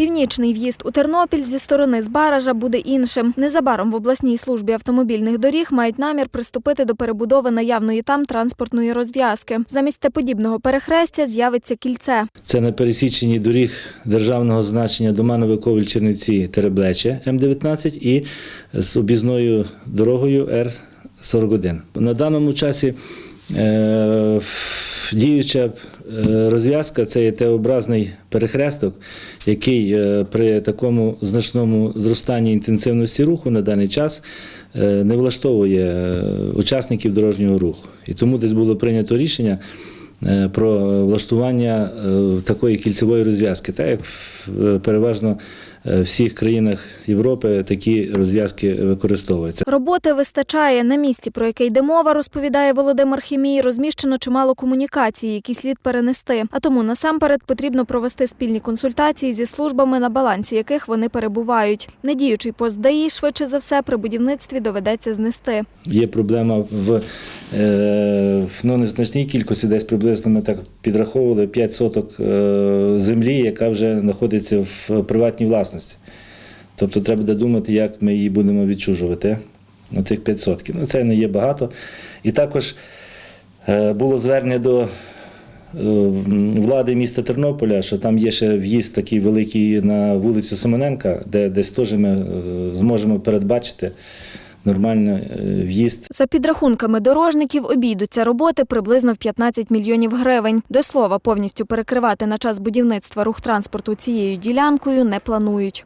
Північний в'їзд у Тернопіль зі сторони Збаража буде іншим. Незабаром в обласній службі автомобільних доріг мають намір приступити до перебудови наявної там транспортної розв'язки. Замість теподібного перехрестя з'явиться кільце. Це на пересіченні доріг державного значення Доманове Ковель Чернівці Тереблече М19 і з об'їзною дорогою Р41. На даному часі діюча е, розв'язка це є Т-образний перехресток, який е, при такому значному зростанні інтенсивності руху на даний час е, не влаштовує е, учасників дорожнього руху. І тому десь було прийнято рішення е, про влаштування е, такої кільцевої розв'язки, так як е, переважно е, всіх країнах Європи такі розв'язки використовуються. Роботи вистачає. На місці, про яке йде мова, розповідає Володимир Хімій, розміщено чимало комунікацій, які слід перенести. А тому насамперед потрібно провести спільні консультації зі службами, на балансі яких вони перебувають. Недіючий пост ДАІ, швидше за все, при будівництві доведеться знести. Є проблема в е, ну, незначній кількості, десь приблизно ми так підраховували 5 соток е, землі, яка вже знаходиться в приватній власності. Тобто треба буде думати, як ми її будемо відчужувати на цих 5 сотків. Ну, це не є багато. І також е, було звернення до е, влади міста Тернополя, що там є ще в'їзд такий великий на вулицю Семененка, де десь теж ми е, зможемо передбачити нормально в'їзд За підрахунками дорожників, обійдуться роботи приблизно в 15 мільйонів гривень. До слова, повністю перекривати на час будівництва рух транспорту цією ділянкою не планують.